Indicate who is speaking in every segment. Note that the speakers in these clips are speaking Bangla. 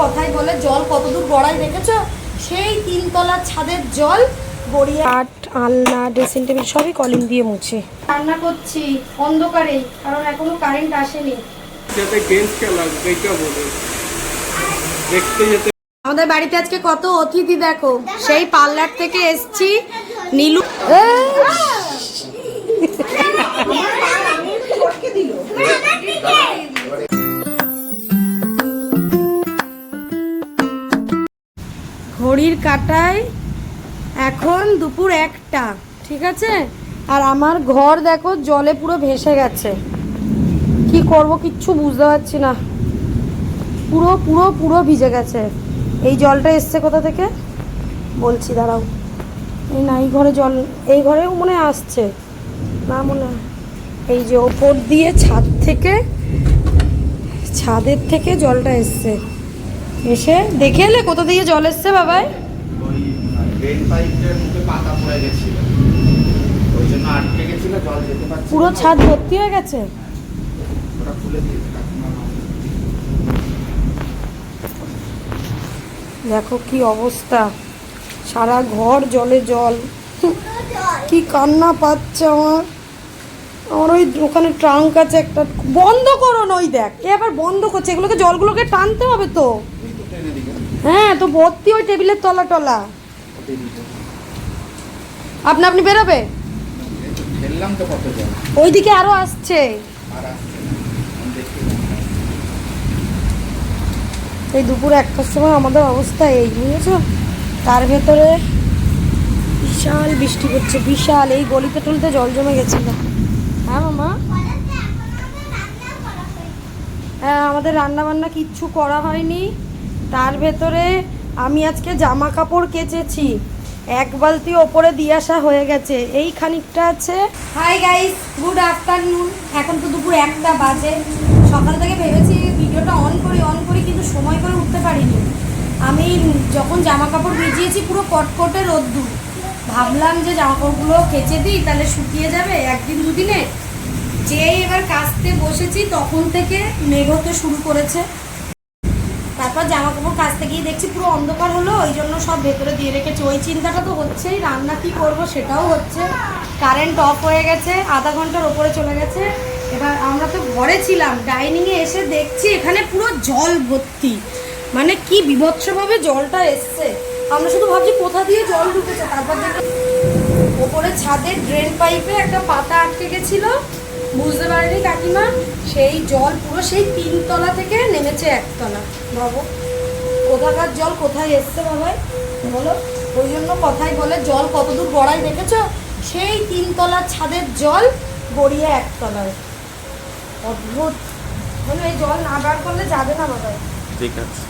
Speaker 1: কথাই বলে জল কতদূর গড়াই দেখেছ সেই তিনতলার ছাদের জল গড়িয়ে
Speaker 2: কাঠ আলনা ড্রেসিং টেবিল সবই কলিং দিয়ে মুছে।
Speaker 1: রান্না করছি অন্ধকারে কারণ এখনও কারেন্ট আসেনি।
Speaker 3: যাতে গেমস খেলা এইটা বলে দেখতে যেতে
Speaker 1: আমাদের বাড়িতে আজকে কত অতিথি দেখো। সেই পার্লার থেকে এসছি নীলু ঘড়ির কাটায় এখন দুপুর একটা, ঠিক আছে? আর আমার ঘর দেখো, জলে পুরো ভেসে গেছে। কি করব কিচ্ছু বুঝতে পারছি না। পুরো পুরো পুরো ভিজে গেছে। এই জলটা এসছে কোথা থেকে? বলছি, দাঁড়াও। এই না, এই ঘরে জল, এই ঘরেও মনে আসছে। না মনে এই যে ওপর দিয়ে ছাদ থেকে, ছাদের থেকে জলটা এসছে। এসে দেখে এলে? কোথা দিয়ে জল এসছে বাবাই? পুরো ছাদ ভর্তি হয়ে গেছে? দেখো কি অবস্থা। সারা ঘর জলে জল। কি কান্না পাচ্ছে আমার। আমার ওই ওখানে ট্রাঙ্ক আছে একটা। বন্ধ করো না ওই দেখ। এ আবার বন্ধ করছে। এগুলোকে জলগুলোকে টানতে হবে তো। হ্যাঁ তো ভর্তি ওই টেবিলের তলা টলা। আপনি আপনি বেরোবে? ওইদিকে আরও আসছে। এই দুপুর একটার সময় আমাদের অবস্থা এই বুঝেছ? তার ভেতরে বিশাল বৃষ্টি পড়ছে বিশাল। এই গলিতে টলিতে জল জমে গেছিল। হ্যাঁ মামা? হ্যাঁ আমাদের রান্না বান্না কিচ্ছু করা হয়নি। তার ভেতরে আমি আজকে জামা কাপড় কেচেছি। এক বালতি ওপরে দিয়ে আসা হয়ে গেছে। এই খানিকটা আছে। হাই গাইস গুড আফটারনুন এখন তো দুপুর একটা বাজে। সকাল থেকে ভেবেছি ভিডিওটা অন করি অন করি, কিন্তু সময় করে উঠতে পারিনি। আমি যখন জামা কাপড় ভিজিয়েছি পুরো কটকটে রোদ্দুর। ভাবলাম যে জামা কাপড়গুলো কেচে দিই, তাহলে শুকিয়ে যাবে একদিন দুদিনে। যেই এবার কাচতে বসেছি, তখন থেকে মেঘ হতে শুরু করেছে। তারপর জামা কাপড় কাচতে গিয়ে দেখছি পুরো অন্ধকার হলো ওই জন্য সব ভেতরে দিয়ে রেখেছি। ওই চিন্তাটা তো হচ্ছেই, রান্না কি করব সেটাও হচ্ছে। কারেন্ট অফ হয়ে গেছে, আধা ঘণ্টার ওপরে চলে গেছে। এবার আমরা তো ঘরে ছিলাম ডাইনিংয়ে এসে দেখছি এখানে পুরো জল ভর্তি। মানে কি বিভৎসভাবে জলটা এসছে। আমরা শুধু ভাবছি কোথা দিয়ে জল ঢুকেছে, তারপর ওপরে ছাদের ড্রেন পাইপে একটা পাতা আটকে গেছিল। বুঝতে পারেনি কাকিমা, সেই জল পুরো সেই তিনতলা থেকে নেমেছে একতলা। ভাবো কোথাকার জল কোথায় এসছে বাবাই? বলো। ওই জন্য কথাই বলে জল কতদূর গড়াই দেখেছ? সেই তিনতলার ছাদের জল গড়িয়ে একতলায়। অদ্ভুত। মানে এই জল না বার করলে যাবে না বাবাই।
Speaker 3: ঠিক আছে।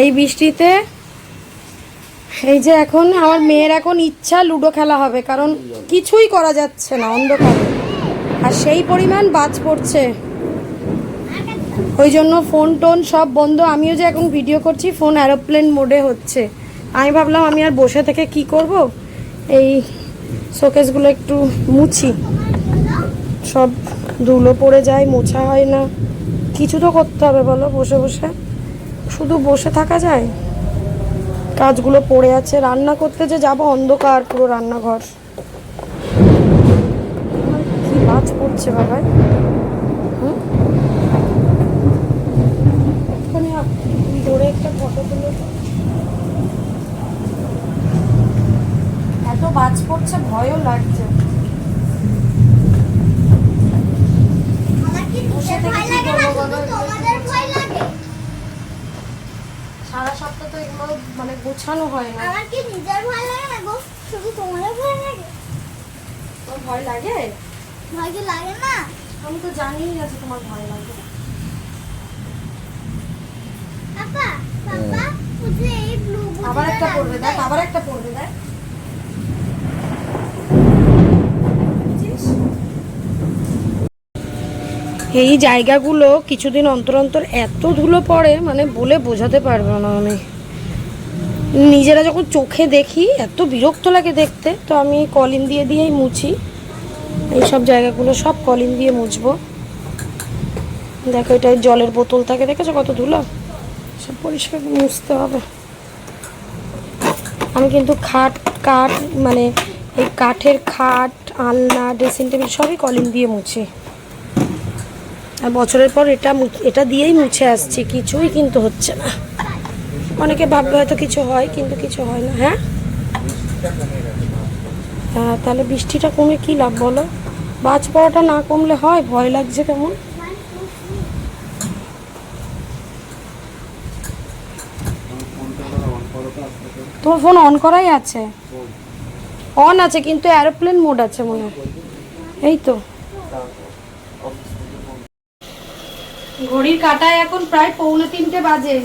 Speaker 1: এই বৃষ্টিতে এই যে এখন আমার মেয়ের এখন ইচ্ছা লুডো খেলা হবে কারণ কিছুই করা যাচ্ছে না অন্ধকারে। আর সেই পরিমাণ বাজ পড়ছে। ওই জন্য ফোন টোন সব বন্ধ। আমিও যে এখন ভিডিও করছি ফোন অ্যারোপ্লেন মোডে হচ্ছে। আমি ভাবলাম আমি আর বসে থেকে কি করব? এই শোকেসগুলো একটু মুছি। সব ধুলো পড়ে যায়, মোছা হয় না। কিছু তো করতে হবে বলো, বসে বসে। শুধু বসে থাকা যায়? কাজগুলো পড়ে আছে। রান্না করতে যে যাব অন্ধকার, পুরো রান্নাঘর। কি বাজ পড়ছে বাবাই হুম? ওখানে আপ- ধরে একটা ফটো তুলে তো। এত বাজ পড়ছে ভয়ও লাগছে। সারা সপ্তাহ তো এগুলো মানে গোছানো হয় না।
Speaker 4: আমার কি নিজের ভয় লাগে না গো? শুধু তোমাদের ভয় লাগে?
Speaker 1: তোর ভয় লাগে?
Speaker 4: ভয় কি লাগে না?
Speaker 1: আমি তো জানিই না যে তোমার ভয় লাগে।
Speaker 4: আপা এই
Speaker 1: জায়গাগুলো কিছুদিন অন্তর অন্তর এত ধুলো পড়ে মানে বলে বোঝাতে পারব না আমি। নিজেরা যখন চোখে দেখি, এত বিরক্ত লাগে দেখতে, তো আমি কলিন দিয়ে দিয়েই মুছি। এই সব জায়গাগুলো সব কলিন দিয়ে মুছবো। দেখো এটা জলের বোতল থাকে, দেখেছ কত ধুলো? সব পরিষ্কার মুছতে হবে। আমি কিন্তু খাট, কাঠ মানে এই কাঠের খাট, আলনা ড্রেসিং টেবিল সবই কলিং দিয়ে মুছি। আর বছরের পর এটা এটা দিয়েই মুছে আসছি, কিছুই কিন্তু হচ্ছে না। অনেকে ভাববে হয়তো কিছু হয়, কিন্তু কিছু হয় না হ্যাঁ? হ্যাঁ তাহলে বৃষ্টিটা কমে কি লাভ বলো? বাজ পড়াটা না কমলে হয়? ভয় লাগছে কেমন?
Speaker 4: তোমার ফোন অন করাই আছে? অন আছে, কিন্তু এরোপ্লেন মোড আছে মনে হয়। এই তো। ঘড়ির কাটায় এখন প্রায় পৌনে তিনটে বাজে।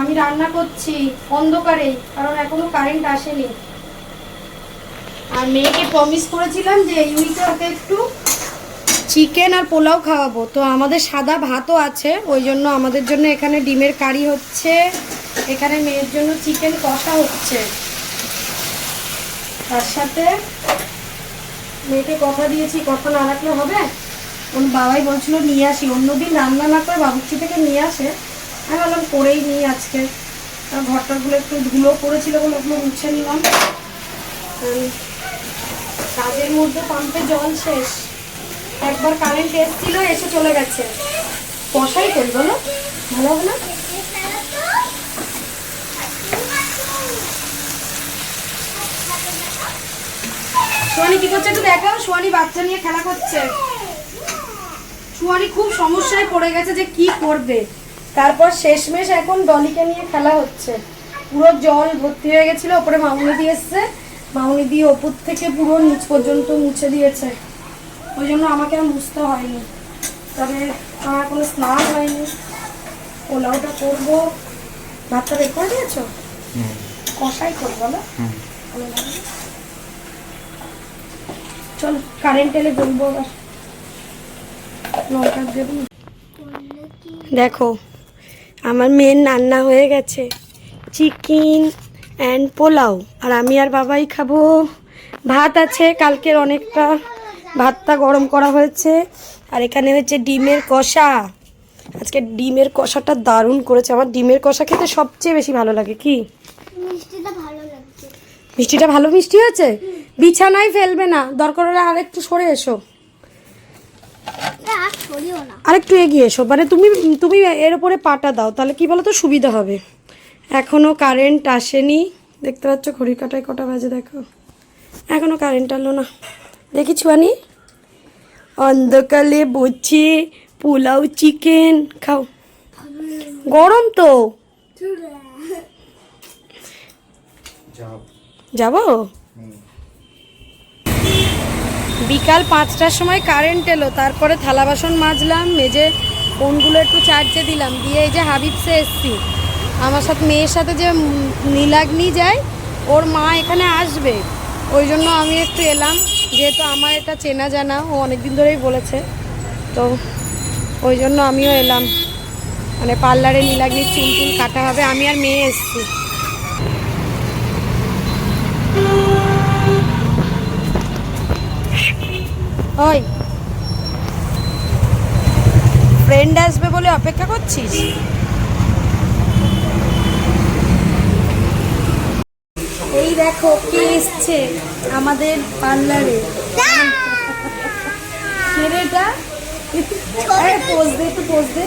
Speaker 4: আমি রান্না করছি অন্ধকারে, কারণ এখনও কারেন্ট আসেনি। আর মেয়েকে প্রমিস করেছিলাম যে এই ওকে একটু চিকেন আর পোলাও খাওয়াবো। তো আমাদের সাদা ভাতও আছে, ওই জন্য আমাদের জন্য এখানে ডিমের কারি হচ্ছে। এখানে মেয়ের জন্য চিকেন কষা হচ্ছে। তার সাথে মেয়েকে কথা দিয়েছি কথা না রাখলে হবে? ওর বাবাই বলছিল নিয়ে আসি। অন্যদিন রান্না না করে বাবুর্চি থেকে নিয়ে আসে। আমি বললাম করেই নিই আজকে। আর ঘরটাগুলো একটু ধুলো পড়েছিল বলে ওগুলো মুছে নিলাম। কাজের মধ্যে পাম্পে জল শেষ। একবার কারেন্ট এসেছিল, এসে চলে গেছে। কষাই করি বলো ভালো হবে না? সোয়ানি কি করছে একটু দেখো সোয়ানি বাচ্চা নিয়ে খেলা করছে। সোয়ানি খুব সমস্যায় পড়ে গেছে যে কি করবে। তারপর শেষমেশ এখন ডলিকে নিয়ে খেলা হচ্ছে। পুরো জল ভর্তি হয়ে গেছিল ওপরে মামুনি দিয়ে এসছে। মামুনি দিয়ে ওপর থেকে পুরো নিচ পর্যন্ত মুছে দিয়েছে। ওই জন্য আমাকে আর মুছতে হয়নি। তবে আমার কোনো স্নান হয়নি। পোলাওটা করব। ভাতটা বের করে দিয়েছ কষাই করব লাগবে। চল কারেন্ট এলে বলব আবার। লঙ্কা দেবো
Speaker 1: দেখো আমার মেয়ের রান্না হয়ে গেছে। Chicken and pulao. আর আমি আর বাবাই খাব। ভাত আছে কালকের অনেকটা ভাতটা গরম করা হয়েছে। আর এখানে হচ্ছে ডিমের কষা। আজকে ডিমের কষাটা দারুণ করেছে। আমার ডিমের কষা খেতে সবচেয়ে বেশি ভালো লাগে কি?
Speaker 5: মিষ্টিটা ভালো
Speaker 1: মিষ্টিটা ভালো মিষ্টি হয়েছে? বিছানায় ফেলবে না। দরকার হলে আর একটু সরে এসো। আরেকটু এগিয়ে এসো। মানে তুমি তুমি এর উপরে পাটা দাও তাহলে কি বলো তো সুবিধা হবে। এখনও কারেন্ট আসেনি। দেখতে পাচ্ছ ঘড়ি কাটায় কটা বাজে দেখো। এখনও কারেন্ট আলো না। দেখি ছুয়ানি। অন্ধকালে বসে পোলাও চিকেন খাও। গরম তো। যাব? বিকাল পাঁচটার সময় কারেন্ট এলো, তারপরে থালা বাসন মাজলাম, মেজে ফোনগুলো একটু চার্জে দিলাম, দিয়ে এই যে হাবিবসে এসছি। আমার সাথে মেয়ের সাথে যে নীলাগ্নি যায়, ওর মা এখানে আসবে। ওই জন্য আমি একটু এলাম, যেহেতু আমার এটা চেনা জানা, ও অনেক দিন ধরেই বলেছে। তো ওই জন্য আমিও এলাম। মানে পার্লারে নীলাগ্নির চুল টুল কাটা হবে, আমি আর মেয়ে এসছি। ওই। ফ্রেন্ড আসবে বলে অপেক্ষা করছিস? এই দেখো কে এসছে আমাদের পার্লারে ছেলেটা? পোজ দে একটু পোজ দে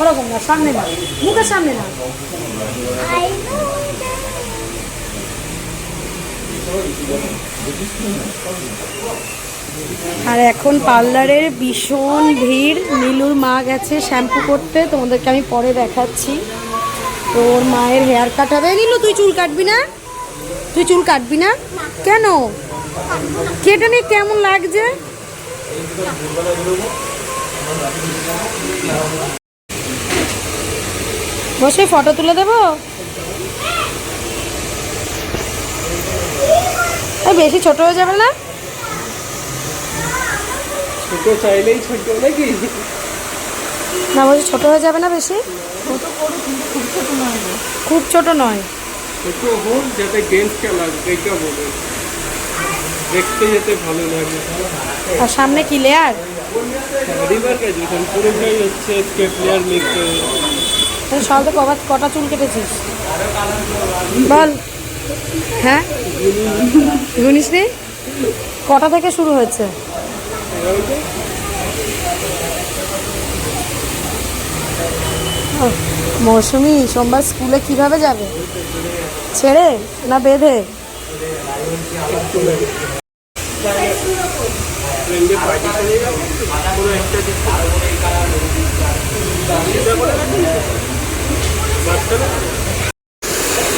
Speaker 1: ওরকম না সামনে না। মুখের সামনে নো। আর এখন পার্লারের ভীষণ ভিড়। নীলুর মা গেছে শ্যাম্পু করতে, তোমাদেরকে আমি পরে দেখাচ্ছি। তো ওর মায়ের হেয়ার কাট হবে। নীলু, তুই চুল কাটবি না? তুই চুল কাটবি না? কেন? কেটে নিয়ে কেমন লাগছে? বসে ফটো তুলে দেবো? বেশি ছোট হয়ে যাবে না?
Speaker 3: চাইলেই ছোট নাকি?
Speaker 1: না বলছি ছোট হয়ে যাবে না বেশি? খুব ছোট নয়
Speaker 3: ছোট হোক যাতে গেমস খেলা বলে। দেখতে যেতে ভালো লাগে।
Speaker 1: আর সামনে কি লেয়ার
Speaker 3: রিভার পুরোটাই হচ্ছে মিক্স
Speaker 1: তুই সকালে কবার কটা চুল কেটেছিস? বল। হ্যাঁ? গুনিস নি কটা থেকে শুরু হয়েছে? মৌসুমি সোমবার স্কুলে কীভাবে যাবে? ছেড়ে না বেঁধে?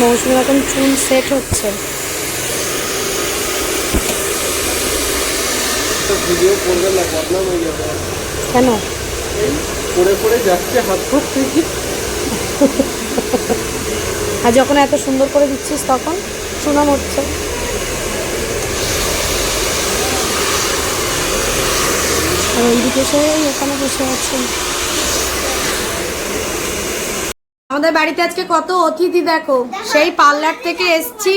Speaker 1: মৌসুমি এখন চুল সেট হচ্ছে।
Speaker 3: ভিডিও করবে না বদনাম হয়ে যাবে।
Speaker 1: কেন?
Speaker 3: যাচ্ছে হাত থেকে
Speaker 1: আর যখন এত সুন্দর করে দিচ্ছিস তখন সুনাম হচ্ছে। আর ওইদিকে সে এখানে বসে আছে। আমাদের বাড়িতে আজকে কত অতিথি দেখো। সেই পার্লার থেকে এসছি।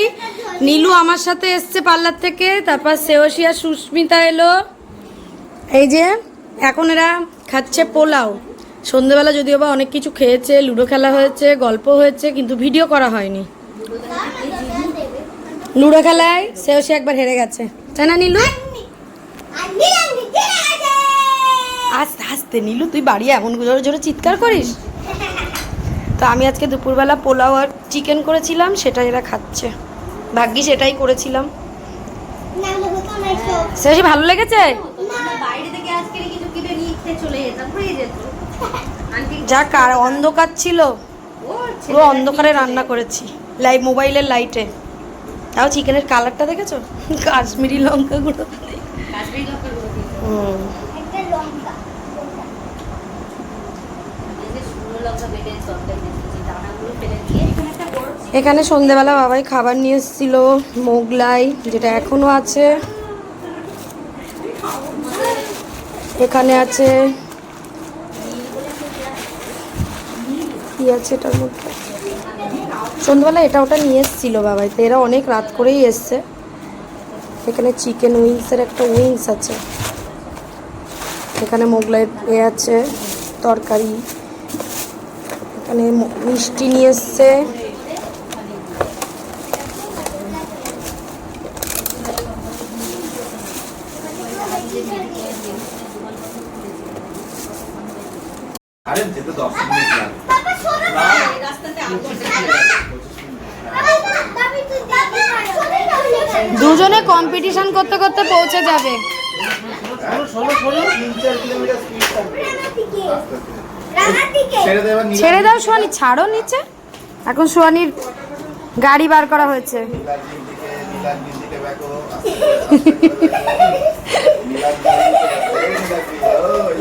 Speaker 1: নীলু আমার সাথে এসছে পার্লার থেকে, তারপর সেওসিয়া সুস্মিতা এলো। এই যে, এখন এরা খাচ্ছে পোলাও। সন্ধেবেলা যদিও বা অনেক কিছু খেয়েছে, লুডো খেলা হয়েছে, গল্প হয়েছে, কিন্তু ভিডিও করা হয়নি। লুডো খেলায় সেও একবার হেরে গেছে। তাই না, নীলু? আস্তে আস্তে, নীলু, তুই বাড়ি এমন জোরে জোরে চিৎকার করিস? তো আমি আজকে দুপুরবেলা পোলাও আর চিকেন করেছিলাম সেটা এরা খাচ্ছে। ভাগ্যিস সেটাই করেছিলাম।
Speaker 4: না লোক তো নাই তো
Speaker 1: সেও সে ভালো লেগেছে?
Speaker 2: হয়ে
Speaker 1: যা কার অন্ধকার ছিল।
Speaker 2: ও
Speaker 1: পুরো অন্ধকারে রান্না করেছি। লাইভ মোবাইলের লাইটে। তাও চিকেনের কালারটা দেখেছ? কাশ্মীরি লঙ্কা। গুঁড়ো
Speaker 2: কাশ্মীরি লঙ্কা গুঁড়ো দিয়েছে।
Speaker 1: হুম
Speaker 4: একটা লঙ্কা
Speaker 2: এই যে শুকনো লঙ্কা বেটে তরকারি দিয়েছি দানাগুলো ফেলে দিয়ে এখানে একটা বড়
Speaker 1: এখানে সন্ধেবেলা বাবাই খাবার নিয়ে এসেছিল, মোগলাই, যেটা এখনও আছে। এখানে আছে, কি আছে এটার মধ্যে? সন্ধ্যেবেলা এটা ওটা নিয়ে এসেছিল বাবাই, তো এরা অনেক রাত করেই এসছে। এখানে চিকেন উইংসের একটা উইংস আছে। এখানে মোগলাই এ আছে, তরকারি। এখানে মিষ্টি নিয়ে এসছে।
Speaker 6: আরে যেতে দশ মিনিট লাগে।
Speaker 1: দুজনে কম্পিটিশন করতে করতে পৌঁছে যাবে।
Speaker 6: ছেড়ে
Speaker 1: দাও সোয়ানি ছাড়ো নিচে। এখন সোয়ানির গাড়ি বার করা হয়েছে
Speaker 6: নীলাদ্রির দিকে নীলাদ্রির দিকে ব্যাকো আস্তে আস্তে করে ব্যাকো। নীলাদ্রির দিকে ব্যাকো, নীলাদ্রি, ওই।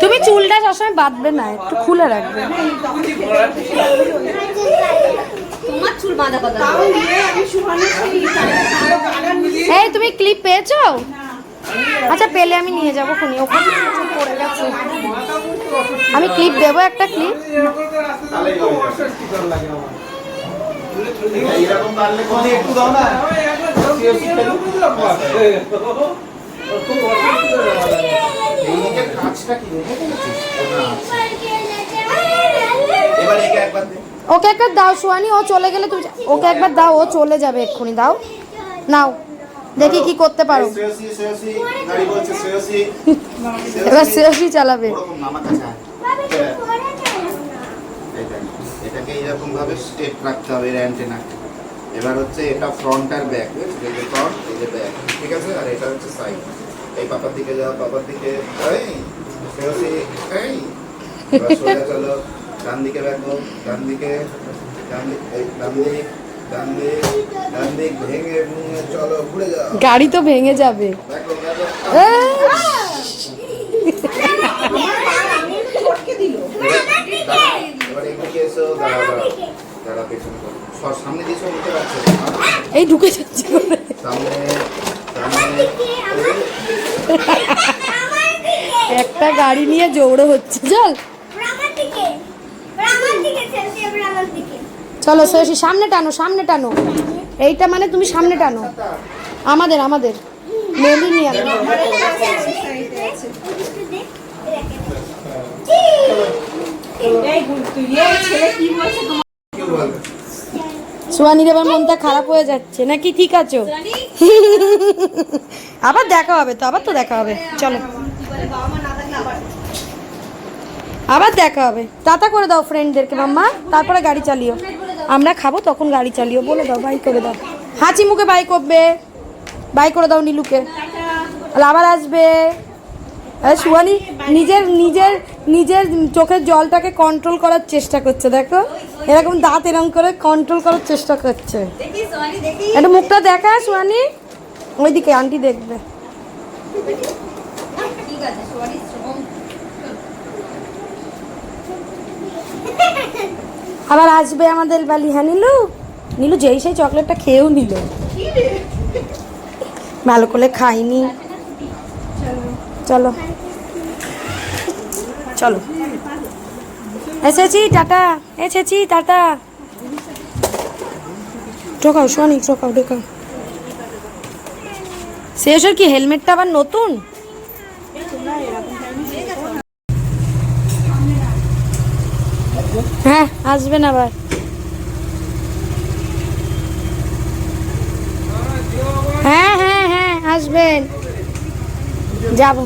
Speaker 1: তুমি চুলটা বাঁধবে না একটু খুলে রাখবে। এই তুমি ক্লিপ পেয়েছ? আচ্ছা পেলে আমি নিয়ে যাব খুনি ওখানে পড়ে গেছে আমি ক্লিপ দেবো একটা ক্লিপ
Speaker 6: কোনো একটু দাও না।
Speaker 1: ওকে একবার দাও সোয়ানি ও চলে গেলে তুমি ওকে একবার দাও, ও চলে যাবে এক্ষুনি, দাও নাও, দেখি কি করতে পারো। এবার
Speaker 6: শ্রেয়সী।
Speaker 1: চালাবে
Speaker 6: এটাকে এইরকম ভাবে স্টেপ রাখতে হবে, এর অ্যান্টেনা এবার হচ্ছে এটা ফ্রন্ট আর ব্যাক এই যে ফ্রন্ট এই যে ব্যাক ঠিক আছে? আর এটা হচ্ছে সাইড এই পাপার দিকে যাও পাপার দিকে। এই শ্রেয়সী, এই। এবার সোজা চলো ডান দিকে ব্যাকো ডান দিকে ডান দিক এই ডান দিক ডান দিক ডান দিক ভেঙে ভেঙে চলো ঘুরে যাও।
Speaker 1: গাড়ি তো ভেঙে যাবে।
Speaker 6: ব্যাকো ব্যাকো এবার এদিকে এসো দাঁড়া দাঁড়া দাঁড়া পেছনে সামনে দিয়ে সব পারছে।
Speaker 1: এই ঢুকে যাচ্ছে
Speaker 6: সামনে সামনে।
Speaker 1: একটা গাড়ি নিয়ে জৌড়ো হচ্ছে চল। চলো শ্রেয়সী সামনে টানো সামনে টানো। এইটা মানে তুমি সামনে টানো। আমাদের আমাদের। মেলিনিয়ান সোয়ানির এবার মনটা খারাপ হয়ে যাচ্ছে। নাকি ঠিক আছো? আবার দেখা হবে তো, আবার তো দেখা হবে। চলো। আবার দেখা হবে। টাটা করে দাও ফ্রেন্ডদেরকে মাম্মা। তারপরে গাড়ি চালিও। আমরা খাব, তখন গাড়ি চালিও। বলে দাও বাই করে দাও। হাঁচি মুখে বাই করবে। বাই করে দাও নীলুকে। আবার আসবে। সুয়ানি নিজের নিজের নিজের চোখের জলটাকে কন্ট্রোল করার চেষ্টা করছে দেখো। এরকম দাঁত এরকম করে কন্ট্রোল করার চেষ্টা করছে। একটু মুখটা দেখা সুয়ানি ওইদিকে আন্টি দেখবে। আবার আসবে আমাদের বালি। হ্যাঁ নীলু? নীলু যেই সেই চকলেটটা খেয়েও নিল। ভালো করে খাইনি। চলো। চলো। এসেছি টাটা। এসেছি টাটা। ঢোকাও শোনি ঢোকাও ঢোকাও। শেষ কি, হেলমেটটা আবার নতুন? হ্যাঁ আসবেন আবার। হ্যাঁ হ্যাঁ হ্যাঁ আসবেন। যাব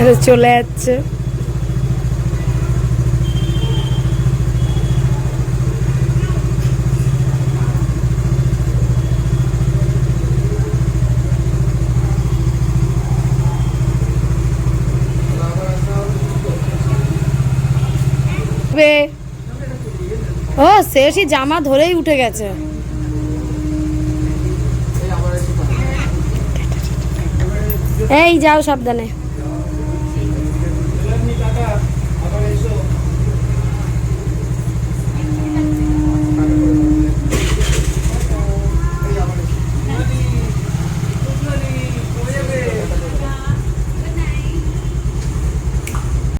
Speaker 1: এরা চলে যাচ্ছে বে ও শেষই জামা ধরেই উঠে গেছে। এই যাও সাবধানে।